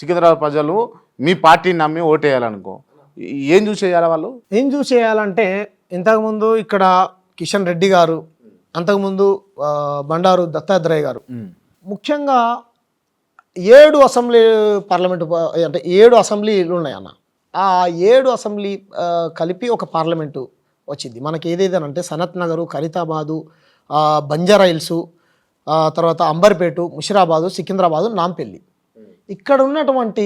సికింద్రాబాద్ ప్రజలు మీ పార్టీని నమ్మి ఓటేయాలనుకో. ఏం చూసి వేయాలి వాళ్ళు? ఏం చూసి చేయాలంటే ఇంతకుముందు ఇక్కడ కిషన్ రెడ్డి గారు అంతకుముందు బండారు దత్తాత్రేయ గారు. ముఖ్యంగా ఏడు అసెంబ్లీ పార్లమెంటు అంటే ఏడు అసెంబ్లీలు ఉన్నాయన్న ఆ ఏడు అసెంబ్లీ కలిపి ఒక పార్లమెంటు వచ్చింది. మనకి ఏదేదనంటే సనత్ నగరు ఖరీతాబాదు బంజారా హిల్స్ తర్వాత అంబర్పేటు ముషిరాబాదు సికింద్రాబాదు నాంపల్లి. ఇక్కడ ఉన్నటువంటి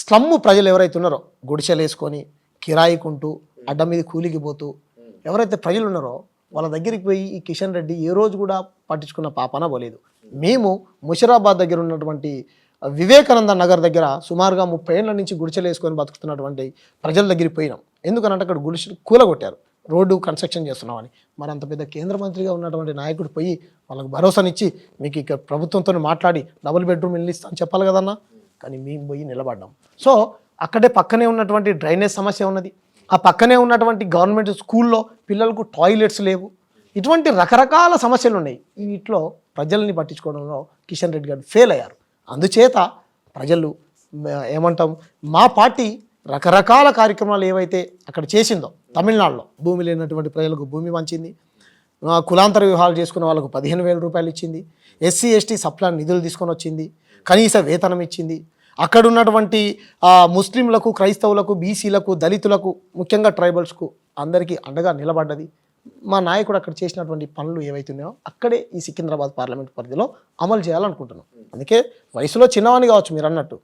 స్లమ్ ప్రజలు ఎవరైతే ఉన్నారో గుడిసెలు వేసుకొని కిరాయికుంటూ అడ్డ మీద కూలికి పోతూ ఎవరైతే ప్రజలు ఉన్నారో వాళ్ళ దగ్గరికి పోయి ఈ కిషన్ రెడ్డి ఏ రోజు కూడా పట్టించుకున్న పాపన పోలేదు. మేము ముషిరాబాద్ దగ్గర ఉన్నటువంటి వివేకానంద నగర్ దగ్గర సుమారుగా ముప్పై ఏళ్ళ నుంచి గుడిసెలు వేసుకొని బతుకుతున్నటువంటి ప్రజల దగ్గరికి పోయినాం. ఎందుకనంటే అక్కడ గుడిసెలు కూలగొట్టారు. రోడ్డు కన్స్ట్రక్షన్ చేస్తున్నామని. మరి అంత పెద్ద కేంద్ర మంత్రిగా ఉన్నటువంటి నాయకుడు పోయి వాళ్ళకి భరోసానిచ్చి మీకు ఇక్కడ ప్రభుత్వంతో మాట్లాడి డబుల్ బెడ్రూమ్ ఇల్లు ఇస్తా అని చెప్పాలి కదన్నా. కానీ మేము పోయి నిలబడ్డాం. సో అక్కడే పక్కనే ఉన్నటువంటి డ్రైనేజ్ సమస్య ఉన్నది. ఆ పక్కనే ఉన్నటువంటి గవర్నమెంట్ స్కూల్లో పిల్లలకు టాయిలెట్స్ లేవు. ఇటువంటి రకరకాల సమస్యలు ఉన్నాయి. వీటిలో ప్రజల్ని పట్టించుకోవడంలో కిషన్ రెడ్డి గారు ఫెయిల్ అయ్యారు. అందుచేత ప్రజలు ఏమంటాం మా పార్టీ రకరకాల కార్యక్రమాలు ఏవైతే అక్కడ చేసిందో తమిళనాడులో భూమి లేనటువంటి ప్రజలకు భూమి పంచింది. కులాంతర వివాహాలు చేసుకున్న వాళ్ళకు పదిహేను వేల రూపాయలు ఇచ్చింది. ఎస్సీ ఎస్టీ సప్లాన్ నిధులు తీసుకొని వచ్చింది. కనీస వేతనం ఇచ్చింది. అక్కడ ఉన్నటువంటి ముస్లింలకు క్రైస్తవులకు బీసీలకు దళితులకు ముఖ్యంగా ట్రైబల్స్కు అందరికీ అండగా నిలబడ్డది. మా నాయకుడు అక్కడ చేసినటువంటి పనులు ఏవైతున్నాయో అక్కడే ఈ సికింద్రాబాద్ పార్లమెంట్ పరిధిలో అమలు చేయాలనుకుంటున్నాం. అందుకే వయసులో చిన్నవాని కావచ్చు మీరు అన్నట్టు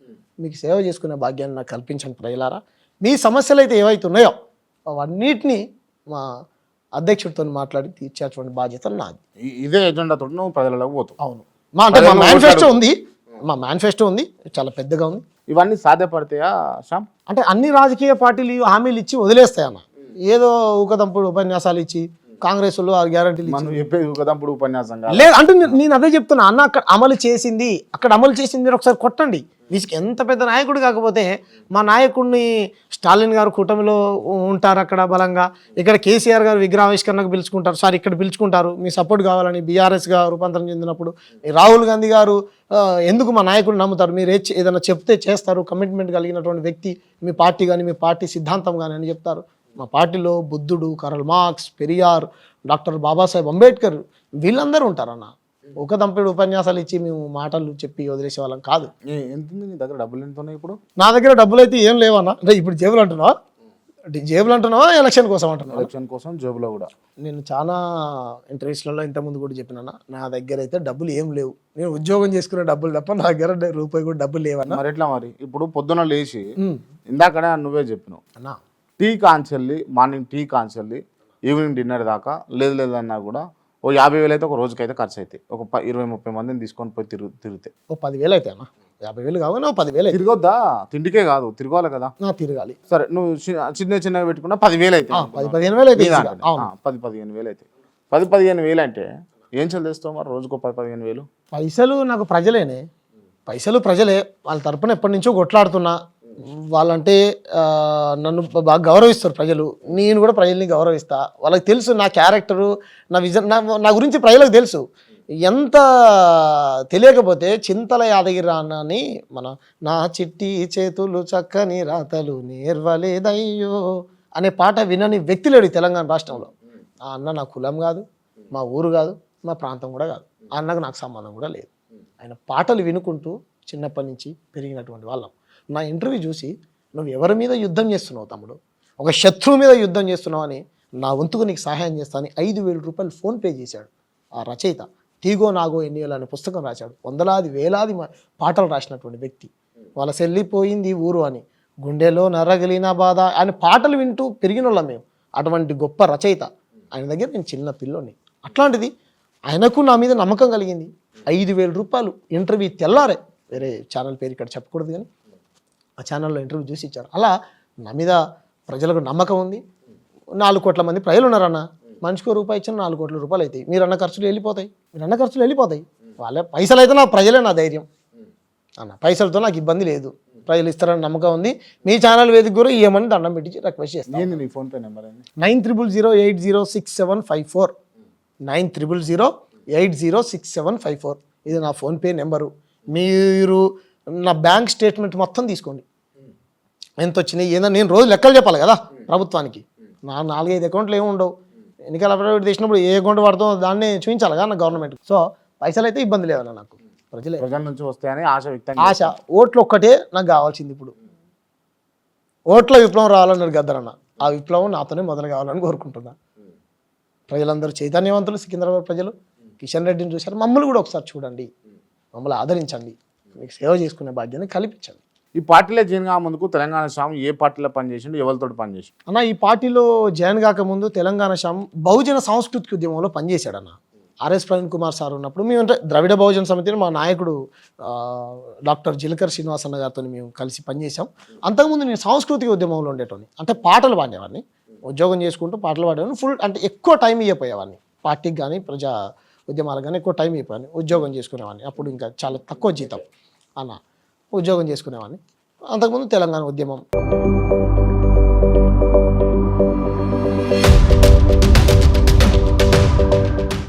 మీకు సేవ చేసుకునే భాగ్యాన్ని నాకు కల్పించండి ప్రజలారా మీ సమస్యలు అయితే ఏవైతే ఉన్నాయో అవన్నిటినీ మా అధ్యక్షుడితో మాట్లాడి తీర్చేటువంటి బాధ్యత నాది. ఇదే ఎజెండాతో నువ్వు ప్రజలకు పోతావు. అవును. మా అంటే మా మేనిఫెస్టో ఉంది. మా మేనిఫెస్టో ఉంది చాలా పెద్దగా ఉంది. ఇవన్నీ సాధ్యపడతాయా శ్యామ్? అంటే అన్ని రాజకీయ పార్టీలు హామీలు ఇచ్చి వదిలేస్తాయన్న. ఏదో ఊకదంపుడు ఉపన్యాసాలు ఇచ్చి కాంగ్రెస్ గ్యారంటీలు ఇచ్చి మనం చెప్పేది కదంపుడు ఉపన్యాసం కాదు లేదు అంటే నేను- అదే చెప్తున్నా. అన్న అక్కడ అమలు చేసింది అక్కడ అమలు చేసింది మీరు ఒకసారి కొట్టండి. వీరికి ఎంత పెద్ద నాయకుడు కాకపోతే మా నాయకుడిని స్టాలిన్ గారు కూటమిలో ఉంటారు అక్కడ బలంగా. ఇక్కడ కేసీఆర్ గారు విగ్రహావిష్కరణకు పిలుచుకుంటారు. సార్ ఇక్కడ పిలుచుకుంటారు. మీ సపోర్ట్ కావాలని బీఆర్ఎస్గా రూపాంతరం చెందినప్పుడు. రాహుల్ గాంధీ గారు ఎందుకు మా నాయకుడిని నమ్ముతారు? మీరు ఏదైనా చెప్తే చేస్తారు. కమిట్మెంట్ కలిగినటువంటి వ్యక్తి మీ పార్టీ కానీ మీ పార్టీ సిద్ధాంతం కానీ అని చెప్తారు. మా పార్టీలో బుద్ధుడు Karl Marx Periyar doctor Babasaheb Ambedkar వీళ్ళందరూ ఉంటారన్న. ఒక దంపెడు ఉపన్యాసాలు ఇచ్చి మేము మాటలు చెప్పి వదిలేసే వాళ్ళం కాదు. ఏ- ఎంత ఉంది నీ దగ్గర డబ్బులు ఎంత ఉన్నాయి ఇప్పుడు? నా దగ్గర డబ్బులు అయితే ఏం లేవన్నా. అంటే ఇప్పుడు జేబులు అంటున్నావా? అంటే జేబులు అంటున్నావా? ఎలక్షన్ కోసం అంటున్నావా? ఎలక్షన్ కోసం జేబులో కూడా. నేను చాలా ఇంటర్వ్యూస్లలో ఇంతకుముందు కూడా చెప్పినా నా దగ్గర అయితే డబ్బులు ఏం లేవు. నేను ఉద్యోగం చేసుకునే డబ్బులు తప్ప నా దగ్గర రూపాయి కూడా డబ్బులు లేవన్నా. మరి ఎట్లా మరి? ఇప్పుడు పొద్దున లేచి. ఇందాకనే నువ్వే చెప్పినావు. అన్నా. టీ కాంచెల్లి మార్నింగ్ టీ కాంచెల్లి ఈవినింగ్ డిన్నర్ దాకా లేదు లేదన్నా కూడా ఓ యాభై వేలు అయితే ఒక రోజుకైతే ఖర్చు అవుతాయి ఒక ఇరవై ముప్పై మందిని తీసుకొని పోయి తిరుగు తిరిగితే. ఓ పదివేలు అయితే అన్న. యాభై వేలు కావాలి ఓ పదివేలు తిరగొద్దా? తిండికే కాదు తిరగాలి కదా. తిరగాలి. సరే నువ్వు చిన్న చిన్నగా పెట్టుకున్నా పదివేలు అయితే పది పదిహేను వేలు అయితే పది పదిహేను వేలు అయితే. పది పదిహేను వేలు అంటే ఏం చదివేస్తావు మరి రోజుకో పది పదిహేను వేలు? పైసలు నాకు ప్రజలేనే. పైసలు ప్రజలే. వాళ్ళ తరపున ఎప్పటి నుంచో కొట్లాడుతున్నా. వాళ్ళంటే నన్ను బాగా గౌరవిస్తారు ప్రజలు. నేను కూడా ప్రజల్ని గౌరవిస్తా. వాళ్ళకి తెలుసు నా క్యారెక్టరు నా విజన్ నా నా గురించి ప్రజలకు తెలుసు. ఎంత తెలియకపోతే చింతల యాదగిరి అని మన నా చిట్టి చేతులు చక్కని రాతలు నేర్వలేదయ్యో అనే పాట వినని వ్యక్తి లేడు తెలంగాణ రాష్ట్రంలో. ఆ అన్న నా కులం కాదు మా ఊరు కాదు మా ప్రాంతం కూడా కాదు. ఆ అన్నకు నాకు సంబంధం కూడా లేదు. ఆయన పాటలు వినుకుంటూ చిన్నప్పటి నుంచి పెరిగినటువంటి వాళ్ళం. నా ఇంటర్వ్యూ చూసి నువ్వు ఎవరి మీద యుద్ధం చేస్తున్నావు తమ్ముడు? ఒక శత్రువు మీద యుద్ధం చేస్తున్నావు అని నా వంతుకు నీకు సహాయం చేస్తానని ఐదు వేల రూపాయలు ఫోన్పే చేశాడు. ఆ రచయిత తీగో నాగో ఎన్నివేలు అనే పుస్తకం రాశాడు. వందలాది వేలాది మ- పాటలు రాసినటువంటి వ్యక్తి. వాళ్ళ సెల్లిపోయింది ఊరు అని. గుండెలో నరగలిన బాధ ఆయన పాటలు వింటూ పెరిగిన వాళ్ళం మేము. అటువంటి గొప్ప రచయిత ఆయన దగ్గర నేను చిన్న పిల్లోని అట్లాంటిది ఆయనకు నా మీద నమ్మకం కలిగింది. ఐదు వేల రూపాయలు ఇంటర్వ్యూ తెల్లారే. వేరే ఛానల్ పేరు ఇక్కడ చెప్పకూడదు కానీ ఆ ఛానల్లో ఇంటర్వ్యూ చూసి ఇచ్చారు. అలా నా మీద ప్రజలకు నమ్మకం ఉంది. నాలుగు కోట్ల మంది ప్రజలు ఉన్నారన్న. మనిషికో రూపాయి ఇచ్చిన నాలుగు కోట్ల రూపాయలు అవుతాయి. మీరు అన్న ఖర్చులు వెళ్ళిపోతాయి. మీరు అన్న ఖర్చులు వెళ్ళిపోతాయి. వాళ్ళే పైసలు అయితే నా ప్రజలే నా ధైర్యం. అన్న పైసలతో నాకు ఇబ్బంది లేదు. ప్రజలు ఇస్తారని నమ్మకం ఉంది. మీ ఛానల్ వేదిక కూడా ఇవ్వమని దండం పెట్టి రిక్వెస్ట్ చేస్తాను నీ PhonePe number nine triple zero eight zero six seven five four. Nine triple zero eight zero six seven five four. ఇది నా ఫోన్పే నెంబరు. మీరు నా బ్యాంక్ స్టేట్మెంట్ మొత్తం తీసుకోండి. ఎంత వచ్చినాయి ఏదో నేను రోజు లెక్కలు చెప్పాలి కదా ప్రభుత్వానికి. నా నాలుగైదు అకౌంట్లు ఏమి ఉండవు. ఎన్నికల అఫిడవిట్ తీసినప్పుడు ఏ అకౌంట్ పడుతుందో దాన్ని చూపించాలి కదా నా గవర్నమెంట్ సో పైసలు అయితే ఇబ్బంది లేదన్న నాకు. ప్రజలే. ప్రజల నుంచి వస్తాయని ఆశ వ్యక్తం ఆశ. ఓట్లు ఒక్కటే నాకు కావాల్సింది ఇప్పుడు. ఓట్ల విప్లవం రావాలన్నారు గద్దరన్న ఆ విప్లవం నాతోనే మొదలు కావాలని కోరుకుంటున్నా. ప్రజలందరూ చైతన్యవంతులు సికింద్రాబాద్ ప్రజలు. కిషన్ రెడ్డిని చూశారు. మమ్మల్ని కూడా ఒకసారి చూడండి. మమ్మల్ని ఆదరించండి. మీకు సేవ చేసుకునే బాధ్యతని కల్పించండి. ఈ పార్టీలో జాయిన్ కాకముందుకు తెలంగాణ స్వామి ఏ పార్టీలో పనిచేసిండు ఎవరితో పనిచేసిండు. అన్న ఈ పార్టీలో జాయిన్ కాకముందు తెలంగాణ శ్యామ్ బహుజన సాంస్కృతిక ఉద్యమంలో పనిచేశాడన్న. ఆర్ఎస్ ప్రవీణ్ కుమార్ సార్ ఉన్నప్పుడు మేము అంటే ద్రవిడ బహుజన సమితిని మా నాయకుడు డాక్టర్ జిలకర్ శ్రీనివాసన్న గారితో మేము కలిసి పనిచేసాం అంతకుముందు నేను సాంస్కృతిక ఉద్యమంలో ఉండేటోని అంటే పాటలు పాడేవాడిని. ఉద్యోగం చేసుకుంటూ పాటలు పాడేవాడిని. ఫుల్ అంటే ఎక్కువ టైం ఇవ్వపోయేవాడిని పార్టీకి కానీ ప్రజా ఉద్యమాలకు కానీ ఎక్కువ టైం ఇవ్వని ఉద్యోగం చేసుకునేవాడిని. అప్పుడు ఇంకా చాలా తక్కువ జీతం అన్న. ఉద్యోగం చేసుకునేవాడిని. అంతకుముందు తెలంగాణ ఉద్యమం.